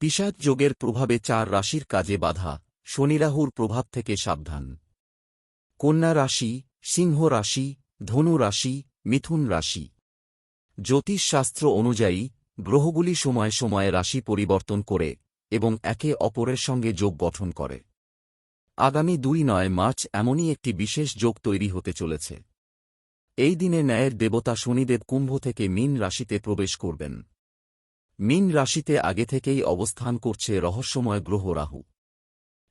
পিসাদ যোগের প্রভাবে চার রাশির কাজে বাধা, শনিরাহুর প্রভাব থেকে সাবধান। কন্যা রাশি, সিংহ রাশি, ধনু রাশি, মিথুন রাশি। জ্যোতিষশাস্ত্র অনুযায়ী, গ্রহগুলি সময় সময়ে রাশি পরিবর্তন করে এবং একে অপরের সঙ্গে যোগ গঠন করে। আগামী দুই নয় মার্চ এমনই একটি বিশেষ যোগ তৈরি হতে চলেছে। এই দিনে ন্যায়ের দেবতা শনিদেব কুম্ভ থেকে মীন রাশিতে প্রবেশ করবেন। মীন রাশিতে আগে থেকেই অবস্থান করছে রহস্যময় গ্রহ রাহু।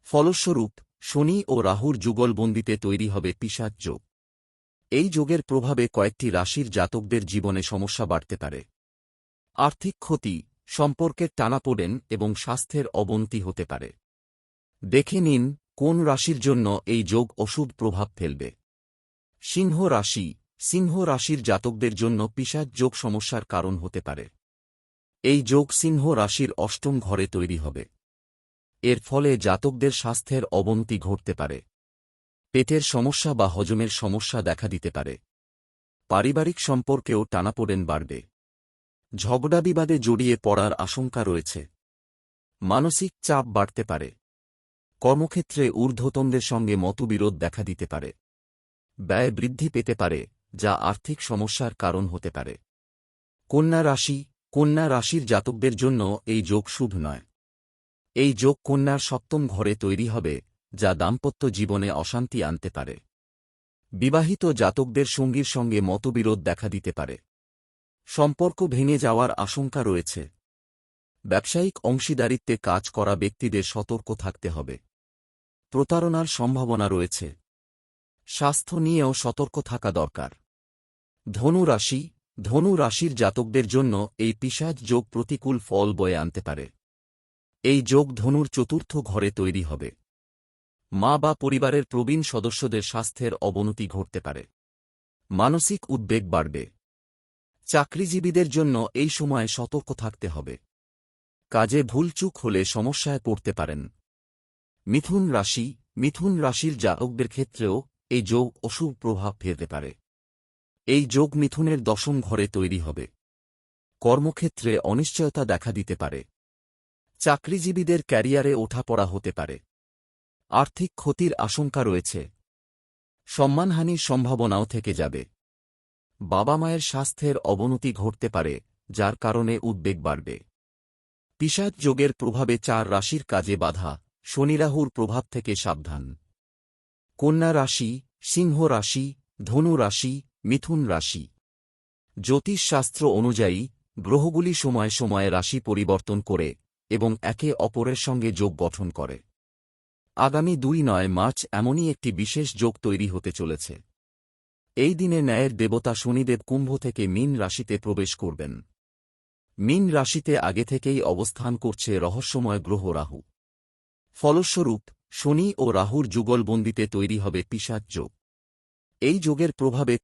ফলস্বরূপ, শনি ও রাহুর যুগলবন্দিতে তৈরি হবে পিসাচ যোগ। এই যোগের প্রভাবে কয়েকটি রাশির জাতকদের জীবনে সমস্যা বাড়তে পারে। আর্থিক ক্ষতি, সম্পর্কের টানাপোড়েন এবং স্বাস্থ্যের অবনতি হতে পারে। দেখে নিন, কোন রাশির জন্য এই যোগ অশুভ প্রভাব ফেলবে। সিংহ রাশি, সিংহ রাশির জাতকদের জন্য পিসাচ যোগ সমস্যার কারণ হতে পারে। এই যোগ সিংহ রাশির অষ্টম ঘরে তৈরি হবে। এর ফলে জাতকদের স্বাস্থ্যের অবনতি ঘটতে পারে। পেটের সমস্যা বা হজমের সমস্যা দেখা দিতে পারে। পারিবারিক সম্পর্কেও টানাপোড়েন বাড়বে। ঝগড়া বিবাদে জড়িয়ে পড়ার আশঙ্কা রয়েছে। মানসিক চাপ বাড়তে পারে। কর্মক্ষেত্রে ঊর্ধ্বতনদের সঙ্গে মতবিরোধ দেখা দিতে পারে। ব্যয় বৃদ্ধি পেতে পারে, যা আর্থিক সমস্যার কারণ হতে পারে। কন্যা রাশি কন্যা রাশির জাতকদের জন্য এই যোগ শুভ নয়। এই যোগ কন্যার সপ্তম ঘরে তৈরি হবে, যা দাম্পত্য জীবনে অশান্তি আনতে পারে। বিবাহিত জাতকদের সঙ্গীর সঙ্গে মতবিরোধ দেখা দিতে পারে। সম্পর্ক ভেঙে যাওয়ার আশঙ্কা রয়েছে। ব্যবসায়িক অংশীদারিত্বে কাজ করা ব্যক্তিদের সতর্ক থাকতে হবে। প্রতারণার সম্ভাবনা রয়েছে। স্বাস্থ্য নিয়েও সতর্ক থাকা দরকার। ধনু রাশি ধনু রাশির জাতকদের জন্য এই পিসাজ যোগ প্রতিকূল ফল বয়ে আনতে পারে। এই যোগ ধনুর চতুর্থ ঘরে তৈরি হবে। মা বা পরিবারের প্রবীণ সদস্যদের স্বাস্থ্যের অবনতি ঘটতে পারে। মানসিক উদ্বেগ বাড়বে। চাকরিজীবীদের জন্য এই সময়ে সতর্ক থাকতে হবে। কাজে ভুলচুক হলে সমস্যায় পড়তে পারেন। মিথুন রাশি, মিথুন রাশির জাতকদের ক্ষেত্রেও এই যোগ অশুভ প্রভাব ফেলতে পারে। এই যোগ মিথুনের দশম ঘরে তৈরি হবে। কর্মক্ষেত্রে অনিশ্চয়তা দেখা দিতে পারে। চাকরিজীবীদের ক্যারিয়ারে ওঠাপড়া হতে পারে। আর্থিক ক্ষতির আশঙ্কা রয়েছে। সম্মানহানির সম্ভাবনাও থেকে যাবে। বাবা মায়ের স্বাস্থ্যের অবনতি ঘটতে পারে, যার কারণে উদ্বেগ বাড়বে। পিসাদ যোগের প্রভাবে চার রাশির কাজে বাধা, শনিরাহুর প্রভাব থেকে সাবধান। কন্যা রাশি, সিংহ রাশি, ধনু রাশি মিথুন রাশি। জ্যোতিষশাস্ত্র অনুযায়ী, গ্রহগুলি সময় সময়ে রাশি পরিবর্তন করে এবং একে অপরের সঙ্গে যোগ গঠন করে। আগামী দুই নয় মার্চ এমনই একটি বিশেষ যোগ তৈরি হতে চলেছে। এই দিনে ন্যায়ের দেবতা শনিদেব কুম্ভ থেকে মীন রাশিতে প্রবেশ করবেন। মীন রাশিতে আগে থেকেই অবস্থান করছে রহস্যময় গ্রহ রাহু। ফলস্বরূপ, শনি ও রাহুর যুগলবন্দিতে তৈরি হবে পিসাচ যোগ। এই যোগের প্রভাবে